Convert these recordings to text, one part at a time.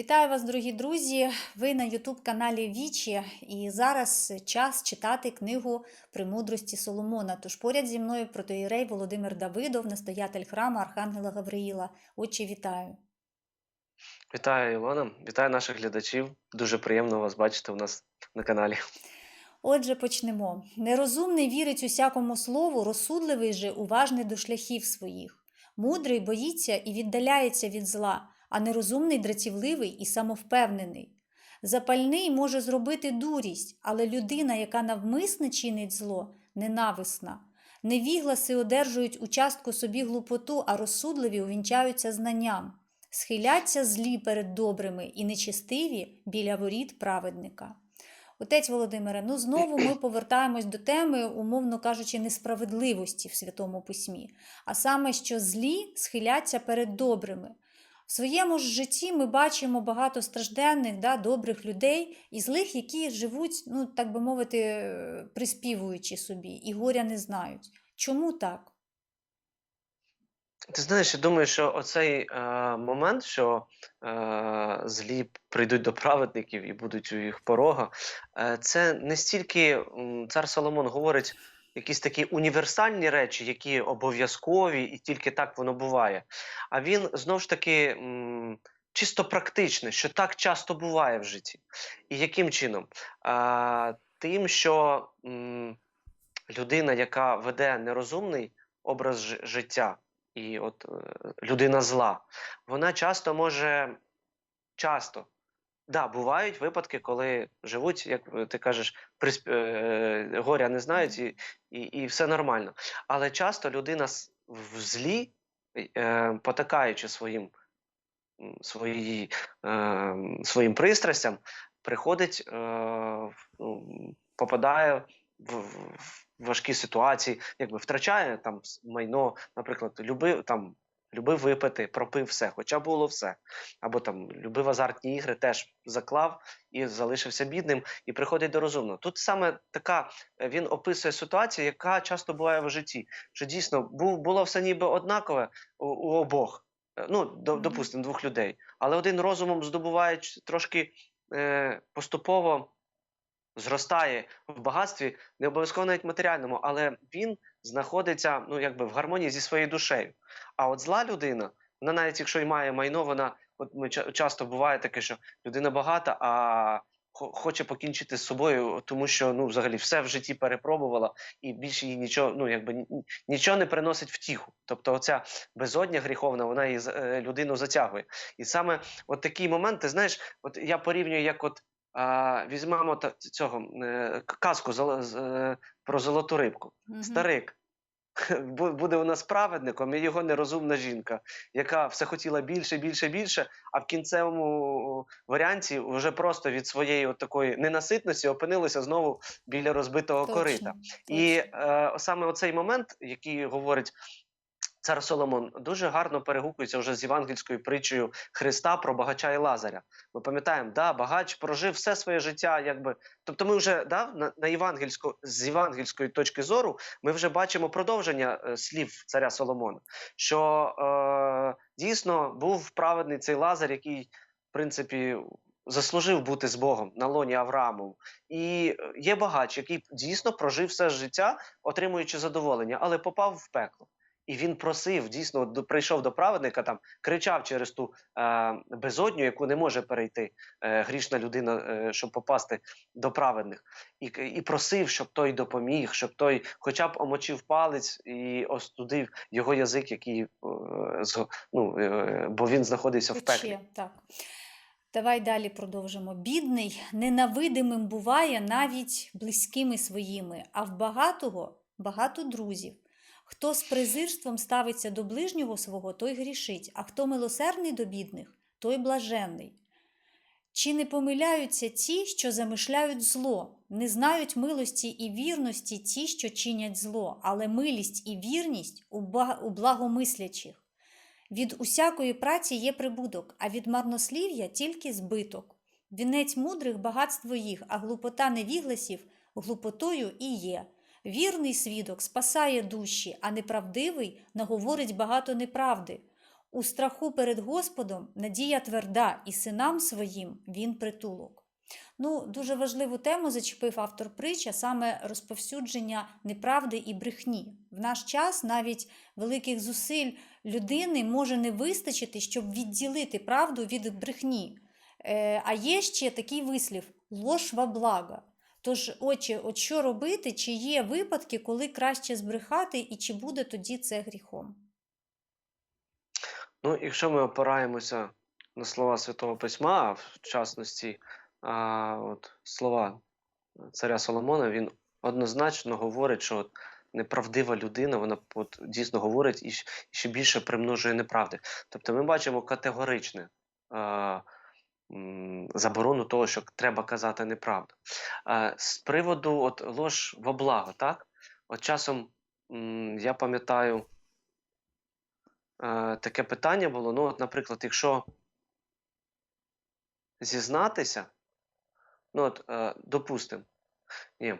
Вітаю вас, дорогі друзі! Ви на Ютуб-каналі Вічі, і зараз час читати книгу Премудрості Соломона. Тож поряд зі мною протоїрей Володимир Давидов, настоятель храму Архангела Гавриїла. Отче, вітаю! Вітаю, Ілона. Вітаю наших глядачів. Дуже приємно вас бачити у нас на каналі. Отже, почнемо. Нерозумний вірить усякому слову, розсудливий же уважний до шляхів своїх. Мудрий боїться і віддаляється від зла, а нерозумний дратівливий і самовпевнений. Запальний може зробити дурість, але людина, яка навмисне чинить зло, ненависна. Невігласи одержують участку собі глупоту, а розсудливі увінчаються знанням. Схиляться злі перед добрими і нечестиві біля воріт праведника. Отець Володимире, ну знову ми повертаємось до теми, умовно кажучи, несправедливості в Святому Письмі, а саме, що злі схиляться перед добрими. В своєму ж житті ми бачимо багато стражденних, да, добрих людей і злих, які живуть, ну так би мовити, е, приспівуючи собі, і горя не знають. Чому так? Ти знаєш, я думаю, що оцей е, момент, що е, злі прийдуть до праведників і будуть у їх порога, е, це не стільки цар Соломон говорить якісь такі універсальні речі, які обов'язкові, і тільки так воно буває. А він знов ж таки чисто практичний, що так часто буває в житті. І яким чином? Тим, що людина, яка веде нерозумний образ життя, і от е, людина зла, вона часто може часто. Да, бувають випадки, коли живуть, як е, ти кажеш, присп... е, горя не знають, і, і, і все нормально. Але часто людина в злі, е, потакаючи своїм, свої, е, своїм пристрастям, приходить, е, ну, попадає в, в в важкі ситуації, якби втрачає там майно, наприклад, любив там. Любив випити, пропив все, хоча було все. Або там любив азартні ігри, теж заклав і залишився бідним, і приходить до розумного. Тут саме така е, він описує ситуацію, яка часто буває в житті. Що дійсно був, було все ніби однакове у, у обох. Е, Ну, до, допустимо, двох людей. Але один розумом здобуває трошки е, поступово зростає в багатстві, не обов'язково навіть матеріальному, але він знаходиться ну, якби в гармонії зі своєю душею. А от зла людина, вона навіть якщо й має майно, вона от ми часто буває таке, що людина багата, а хо- хоче покінчити з собою, тому що ну, взагалі все в житті перепробувала, і більше їй нічого, ну якби ні- нічого не приносить втіху. Тобто, оця безодня гріховна, вона її е, людину затягує. І саме от такий момент, ти знаєш, от я порівнюю, як от візьмемо та, цього е, казку е, про золоту рибку. Мгм. Старик буде у нас праведником, і його нерозумна жінка, яка все хотіла більше, більше, більше, а в кінцевому варіанті вже просто від своєї от такої ненаситності опинилася знову біля розбитого корита. Точно, І е, саме оцей момент, який говорить цар Соломон, дуже гарно перегукується вже з євангельською притчею Христа про багача і Лазаря. Ми пам'ятаємо, да, багач прожив все своє життя, якби. Тобто, ми вже да, на, на євангельську, з євангельської точки зору ми вже бачимо продовження е, слів царя Соломона, що е, дійсно був праведний цей Лазар, який, в принципі, заслужив бути з Богом на лоні Аврааму. І е, є багач, який дійсно прожив все життя, отримуючи задоволення, але попав в пекло. І він просив, дійсно, до- прийшов до праведника, там кричав через ту е, безодню, яку не може перейти е, грішна людина, е, щоб попасти до праведних, і, і просив, щоб той допоміг, щоб той хоча б омочив палець і остудив його язик, який е, з, ну, е, бо він знаходився в пеклі. Так. Давай далі продовжимо. Бідний ненавидимим буває навіть близькими своїми, а в багатого багато друзів. Хто з презирством ставиться до ближнього свого, той грішить, а хто милосердний до бідних, той блаженний. Чи не помиляються ті, що замишляють зло, не знають милості і вірності ті, що чинять зло, але милість і вірність у благомислячих. Від усякої праці є прибуток, а від марнослів'я тільки збиток. Вінець мудрих багатство їх, а глупота невігласів глупотою і є. Вірний свідок спасає душі, а неправдивий наговорить багато неправди. У страху перед Господом надія тверда, і синам своїм він притулок. Ну, дуже важливу тему зачепив автор притча, саме розповсюдження неправди і брехні. В наш час навіть великих зусиль людини може не вистачити, щоб відділити правду від брехні. Е, а є ще такий вислів лож во благо. Тож, отче, от що робити, чи є випадки, коли краще збрехати, і чи буде тоді це гріхом? Ну, якщо ми опираємося на слова Святого Письма, а в частності а, от, слова царя Соломона, він однозначно говорить, що от, неправдива людина, вона от, дійсно говорить і ще більше примножує неправди. Тобто ми бачимо категоричне а, заборону того, що треба казати неправду. З приводу от, лож во благо, так? От часом я пам'ятаю е, таке питання було. Ну, от, наприклад, якщо зізнатися, ну от, е, допустимо, ні, е,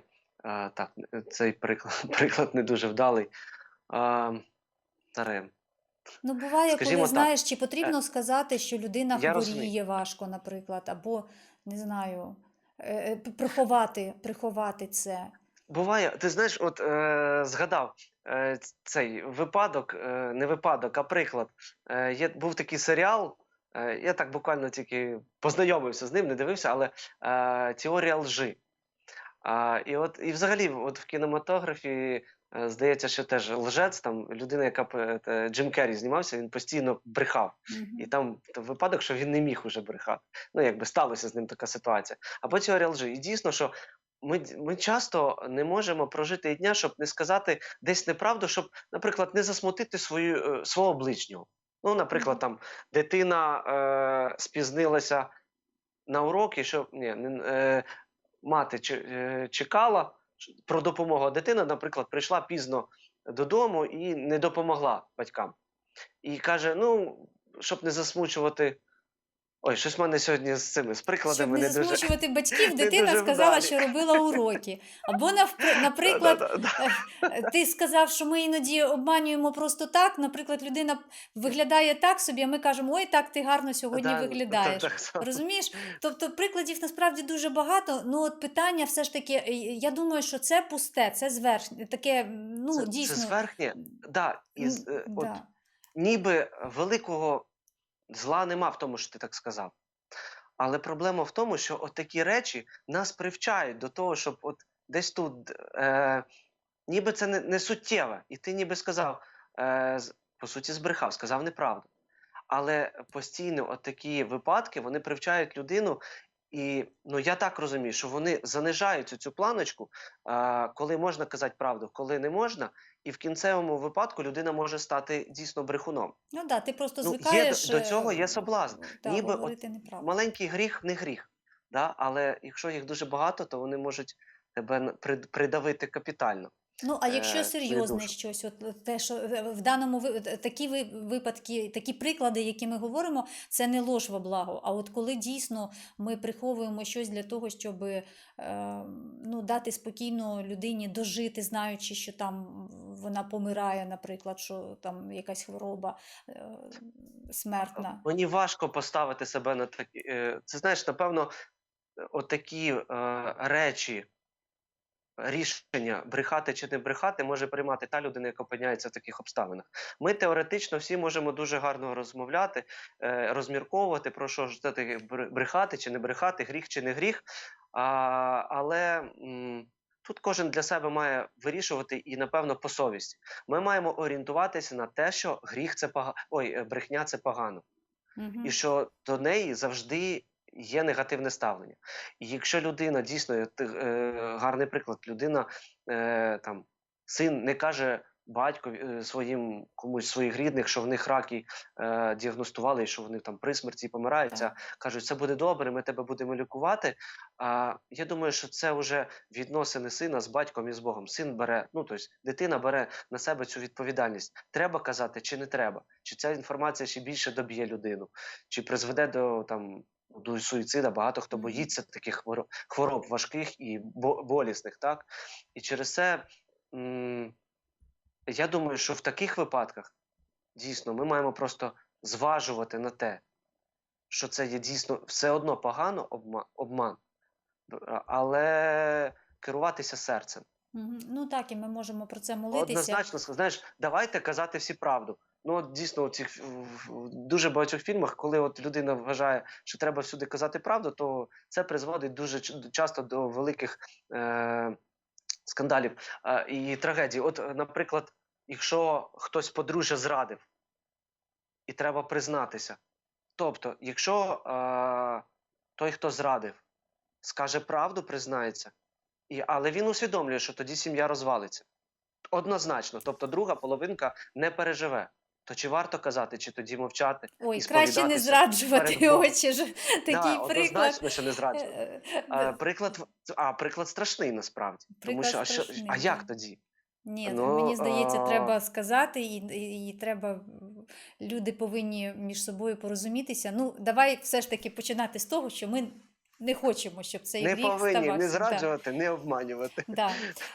так, цей приклад, приклад не дуже вдалий. Е, Таре, Ну, буває, Скажімо коли так, знаєш, чи потрібно сказати, що людина я хворіє розумію. важко, наприклад, або не знаю, е, е, приховати, приховати це. Буває, ти знаєш, от е, згадав е, цей випадок, е, не випадок, а приклад. Е, є, був такий серіал, е, я так буквально тільки познайомився з ним, не дивився, але е, Теорія лжи. А, і от, і взагалі, от в кінематографі, е, здається, що теж лжець, там людина, яка п- Джим Керрі знімався, він постійно брехав. І там випадок, що він не міг уже брехати. Ну, якби сталося з ним така ситуація. Або теорія лжи. І дійсно, що ми, ми часто не можемо прожити і дня, щоб не сказати десь неправду, щоб, наприклад, не засмутити свою, е, свого ближнього. Ну, наприклад, Мгм. там дитина е, спізнилася на уроки, що ні, не, е, мати е, чекала про допомогу. Дитина, наприклад, прийшла пізно додому і не допомогла батькам. І каже: ну, щоб не засмучувати. Ой, щось в мене сьогодні з цими з прикладами не не дуже. засмучувати батьків, дитина сказала, що робила уроки. Або, наприклад, Е, Ти сказав, що ми іноді обманюємо просто так. Наприклад, людина виглядає так собі, а ми кажемо, ой, так ти гарно сьогодні виглядаєш. Розумієш? Тобто прикладів насправді дуже багато. Ну от питання все ж таки, е, я думаю, що це пусте, це звершення, таке, ну Це, дійсно. це зверхнє, е, от, да. ніби великого зла нема в тому, що ти так сказав. Але проблема в тому, що от такі речі нас привчають до того, щоб от десь тут, е, ніби це не, не суттєве, і ти ніби сказав, е, по суті, збрехав, сказав неправду. Але постійно от такі випадки вони привчають людину. І ну я так розумію, що вони занижають цю, планочку, а, коли можна казати правду, коли не можна, і в кінцевому випадку людина може стати дійсно брехуном. Ну да, ти просто Ну, є звикаєш. до- до е, цього є соблазн. да, Ніби от. Маленький гріх не гріх, да? але якщо їх дуже багато, то вони можуть тебе придавити капітально. Ну, а якщо е, серйозне щось, от те, що в даному ви- такі ви- випадки, такі приклади, які ми говоримо, це не лож во благо. А от коли дійсно ми приховуємо щось для того, щоб е, ну, дати спокійно людині дожити, знаючи, що там вона помирає, наприклад, що там якась хвороба е, смертна. Мені важко поставити себе на такі. е, Це знаєш, напевно, от такі е, речі, рішення брехати чи не брехати, може приймати та людина, яка опиняється в таких обставинах. Ми теоретично всі можемо дуже гарно розмовляти, е, розмірковувати про що ж це брехати чи не брехати, гріх чи не гріх. А, але м, тут кожен для себе має вирішувати і, напевно, по совісті. Ми маємо орієнтуватися на те, що гріх це погано, ой, брехня це погано Мгм. і що до неї завжди є негативне ставлення. І якщо людина дійсно е, ти- е, гарний приклад, людина е, там син не каже батькові е, своїм комусь своїх рідних, що в них раки е, діагностували, і що вони там при смерті помираються, Так. кажуть, це буде добре, ми тебе будемо лікувати. А я думаю, що це вже відносини сина з батьком і з Богом. Син бере, ну тобто дитина бере на себе цю відповідальність. Треба казати чи не треба? Чи ця інформація ще більше доб'є людину, чи призведе до там. До суїцида багато хто боїться таких хвороб, хвороб важких і болісних, так? І через це я думаю, що в таких випадках дійсно ми маємо просто зважувати на те, що це є дійсно все одно погано обман, але керуватися серцем. Ну так, і ми можемо про це молитися. Однозначно, знаєш, давайте казати всі правду. Ну, от дійсно, у цих в- дуже багатьох фільмах, коли от людина вважає, що треба всюди казати правду, то це призводить дуже часто до великих е- скандалів е- і трагедій. От, наприклад, якщо хтось подружжя зрадив, і треба признатися. Тобто, якщо е- той, хто зрадив, скаже правду, признається, і, але він усвідомлює, що тоді сім'я розвалиться. Однозначно, тобто друга половинка не переживе. То чи варто казати, чи тоді мовчати? Ой, і краще не зраджувати очі ж. Такий да, приклад. Однозначно, що не зраджувати. Е, А, приклад, а, приклад страшний насправді. Тому Приклад а, що, страшний, а як тоді? Ні, Ну, мені здається, а- треба сказати, і, і, і треба люди повинні між собою порозумітися. Ну, давай все ж таки починати з того, що ми не хочемо, щоб цей Не гріх повинні ставався. не Да. зраджувати, не обманювати. Да.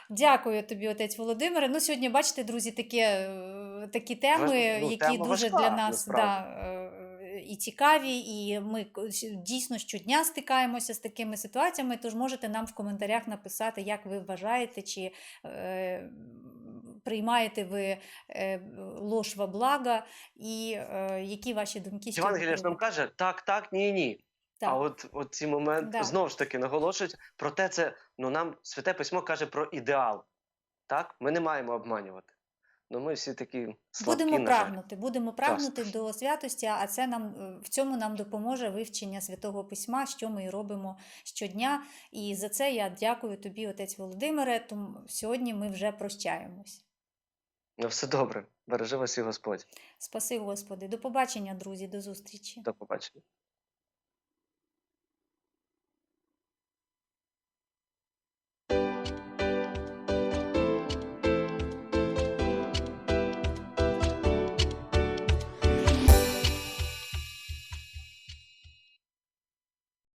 Дякую тобі, отець Володимире. Ну, сьогодні, бачите, друзі, такі, е, такі теми, Важ- ну, які тема дуже важка, для нас да, е, і цікаві, і ми дійсно щодня стикаємося з такими ситуаціями. Тож можете нам в коментарях написати, як ви вважаєте, чи е, приймаєте ви е, лож во благо, і е, які ваші думки Євангелія ж нам каже: так, так, ні, ні. Так. А от, от ці моменти Да. знову ж таки наголошують, проте це ну нам святе письмо каже про ідеал. Так? Ми не маємо обманювати. Ну ми всі такі слабкі, Будемо на жаль. прагнути, будемо прагнути до святості, а це нам е, в цьому нам допоможе вивчення святого письма, що ми і робимо щодня. І за це я дякую тобі, отець Володимире. Тому сьогодні ми вже прощаємось. Ну, все добре. Бережи вас і Господь. Спаси, Господи, до побачення, друзі, до зустрічі. До побачення.